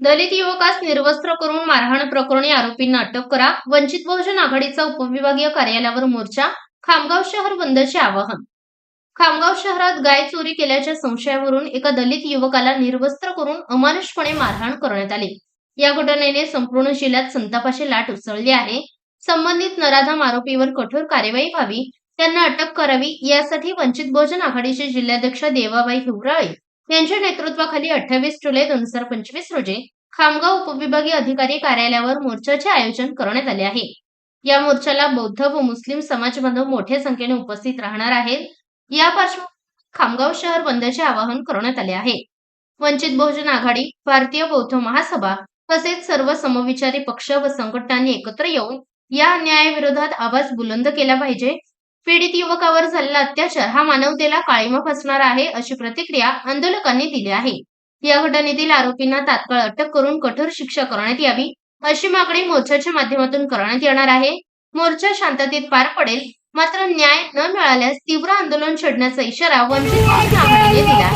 दलित युवकास निर्वस्त्र करून मारहाण प्रकरणी आरोपींना अटक करा. वंचित बहुजन आघाडीचा उपविभागीय कार्यालयावर मोर्चा. खामगाव शहर बंदचे आवाहन. खामगाव शहरात गाय चोरी केल्याच्या संशयावरून एका दलित युवकाला निर्वस्त्र करून अमानुषपणे मारहाण करण्यात आली. या घटनेने संपूर्ण जिल्ह्यात संतापाची लाट उसळली आहे. संबंधित नराधाम आरोपीवर कठोर कार्यवाही व्हावी. त्यांना अटक करावी. यासाठी वंचित बहुजन आघाडीचे जिल्हाध्यक्ष देवाबाई हिवराळे यांच्या नेतृत्वाखाली अठ्ठावीस जुलै दोन हजार पंचवीस रोजी खामगाव उपविभागीय अधिकारी कार्यालयावर मोर्चाचे आयोजन करण्यात आले आहे. या मोर्चाला बौद्ध व मुस्लिम समाज बांधव मोठ्या संख्येने उपस्थित राहणार आहेत. या पार्श्वभूमीवर खामगाव शहर बंदचे आवाहन करण्यात आले आहे. वंचित बहुजन आघाडी भारतीय बौद्ध महासभा तसेच सर्व समविचारी पक्ष व संघटनांनी एकत्र येऊन या अन्यायाविरोधात आवाज बुलंद केला पाहिजे. पीडित युवकावर झालेला अत्याचार हा मानवतेला काळीमा फसणार आहे अशी प्रतिक्रिया आंदोलकांनी दिली आहे. या घटनेतील आरोपींना तात्काळ अटक करून कठोर शिक्षा करण्यात यावी अशी मागणी मोर्चाच्या माध्यमातून करण्यात येणार आहे. मोर्चा शांततेत पार पडेल मात्र न्याय न मिळाल्यास तीव्र आंदोलन छेडण्याचा इशारा वंचित दिला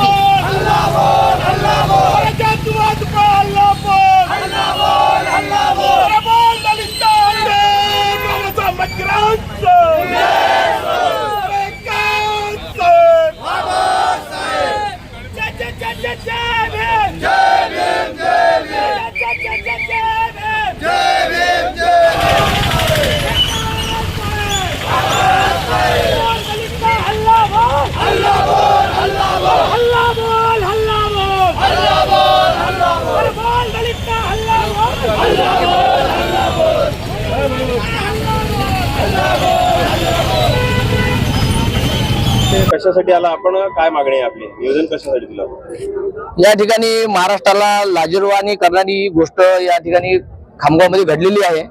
कशासाठी आला? आपण काय मागणी आहे आपली? नियोजन कशासाठी दिलं? या ठिकाणी महाराष्ट्राला लाजीरवाणी करणारी गोष्ट या ठिकाणी खामगावमध्ये घडलेली आहे.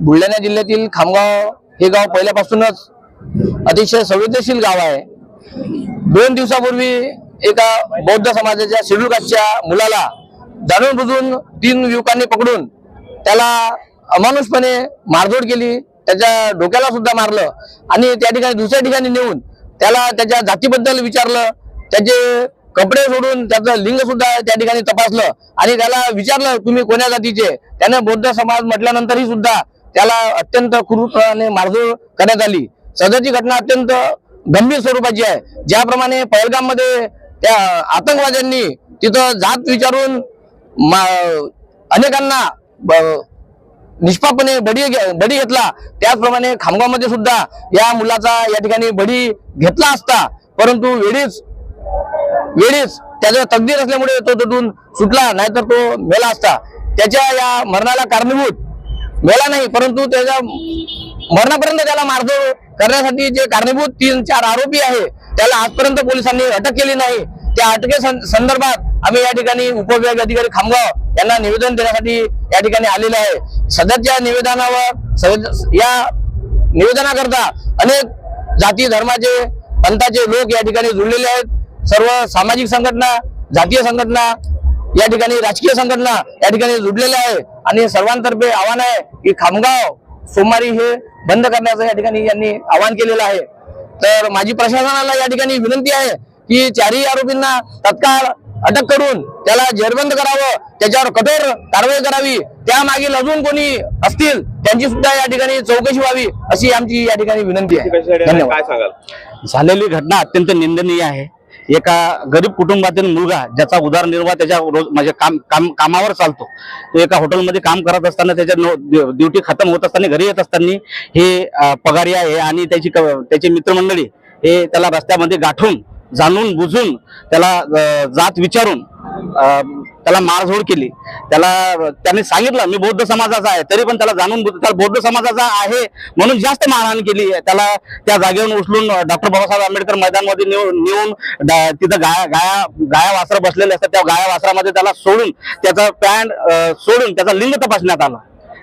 बुलढाणा जिल्ह्यातील खामगाव हे गाव पहिल्यापासूनच अतिशय संवेदनशील गाव आहे. दोन दिवसापूर्वी एका बौद्ध समाजाच्या शेड्यूल कास्टच्या मुलाला जाणून बुजून तीन युवकांनी पकडून त्याला अमानुषपणे मारझोड केली त्याच्या डोक्याला सुद्धा मारलं आणि त्या ठिकाणी दुसऱ्या ठिकाणी नेऊन त्याला त्याच्या जातीबद्दल विचारलं त्याचे कपडे सोडून त्याचं लिंग सुद्धा त्या ठिकाणी तपासलं आणि त्याला विचारलं तुम्ही कोण्या जातीचे? त्याने बौद्ध समाज म्हटल्यानंतरही सुद्धा त्याला अत्यंत क्रूरपणे मारझोड करण्यात आली. सदरची घटना अत्यंत गंभीर स्वरूपाची आहे. ज्याप्रमाणे पहलगाममध्ये त्या आतंकवाद्यांनी तिथं जात विचारून अनेकांना ब- निष्पापणे बडी घे- बडी घेतला. त्याचप्रमाणे खामगावमध्ये सुद्धा या मुलाचा या ठिकाणी बडी घेतला असता. परंतु वेळीच वेळीच त्याचं तकदीर असल्यामुळे तो तिथून सुटला नाहीतर तो मेला असता. त्याच्या या मरणाला कारणीभूत मेला नाही परंतु त्याच्या मरणापर्यंत त्याला मारधोड करण्यासाठी जे कारणीभूत तीन चार आरोपी आहे त्याला आजपर्यंत पोलिसांनी अटक केली नाही. त्या अटके सं- संदर्भात आम्ही या ठिकाणी उपविभाग अधिकारी खामगाव यांना निवेदन देण्यासाठी या ठिकाणी आलेले आहे. सदरच्या निवेदनावर सद- या निवेदनाकरता अनेक जाती धर्माचे पंथाचे लोक या ठिकाणी जुळलेले आहेत. सर्व सामाजिक संघटना जातीय संघटना या ठिकाणी राजकीय संघटना या ठिकाणी जुडलेल्या आहे. आणि सर्वांतर्फे आव्हान आहे की खामगाव सोमवारी हे बंद करण्याचं या ठिकाणी यांनी आवाहन केलेलं आहे. तर माझी प्रशासनाला या ठिकाणी विनंती आहे की चारही आरोपींना तत्काळ अटक करून त्याला जेरबंद करावं त्याच्यावर कठोर कारवाई करावी त्यामागील अजून कोणी असतील त्यांची सुद्धा या ठिकाणी चौकशी व्हावी अशी आमची या ठिकाणी विनंती आहे? धन्यवाद. काय सांगाल? झालेली घटना अत्यंत निंदनीय आहे. एका गरीब कुटुंबातील मुलगा ज्याचा उदरनिर्वाह त्याच्या रोज म्हणजे काम काम कामावर चालतो तो एका हॉटेलमध्ये काम करत असताना त्याच्या नो- ड्युटी खतम होत असताना घरी येत असताना हे पगारी आहे आणि त्याची त्याची मित्रमंडळी हे त्याला रस्त्यामध्ये गाठून जाणून बुजून त्याला जात विचारून त्याला मारझोड केली. त्याला त्याने सांगितलं मी बौद्ध समाजाचा आहे तरी पण त्याला जाणून त्याला बौद्ध समाजाचा आहे म्हणून जास्त मारहाण केली. त्याला त्या जागेवरून उचलून डॉक्टर बाबासाहेब आंबेडकर मैदानमध्ये नेऊन नेऊन तिथं गाया गाया गाया वासर बसलेले असतात. त्या गाया वासरामध्ये त्याला सोडून त्याचा पॅन्ट सोडून त्याचा लिंग तपासण्यात आला.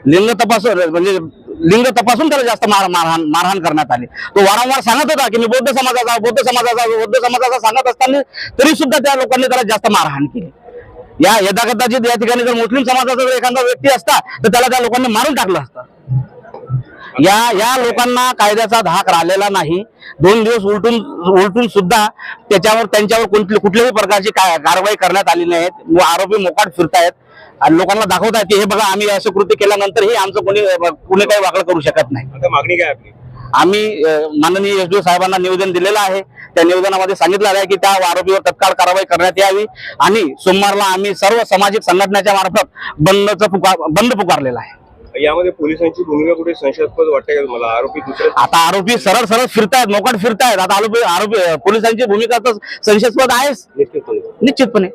लिंग तपास म्हणजे लिंग तपासून त्याला जास्त मार मारहाण मारहाण करण्यात आली. तो वारंवार सांगत होता की मी बौद्ध समाजाचा बौद्ध समाजाचा बौद्ध समाजाचा सांगत असताना तरी सुद्धा त्या लोकांनी त्याला जास्त मारहाण केली. या यदाकदाचित या ठिकाणी जर मुस्लिम समाजाचा जर एखादा व्यक्ती असता तर त्याला त्या लोकांनी मारून टाकलं असतं. या या लोकांना कायद्याचा धाक राहिलेला नाही. दोन दिवस उलटून उलटून सुद्धा त्याच्यावर त्यांच्यावर कोणती कुठल्याही प्रकारची काय कारवाई करण्यात आली नाही आरोपी मोकाट फिरतायत. आणि लोकांना दाखवतायत की हे बघा आम्ही असं कृत्य केल्यानंतर हे आमचं कोणी कोणी काही वाकड करू शकत नाही. मागणी काय आपली? आम्ही माननीय एसडीओ साहेबांना निवेदन दिलेलं आहे. त्या निवेदनामध्ये सांगितलं आहे की त्या आरोपीवर तत्काळ कारवाई करण्यात यावी आणि सोमवारला आम्ही सर्व सामाजिक संघटनेच्या मार्फत बंदचं पुकार बंद पुकारलेला आहे. यामध्ये पोलिसांची भूमिका कुठे संशयास्पद वाटते का तुम्हाला? आरोपी दुसरे आता आरोपी सरळ सरळ फिरतायत मोकाट फिरतायत. आता आरोपी आरोपी पोलिसांची भूमिका तर संशयास्पद आहेच. निश्चितपणे. निश्चितपणे.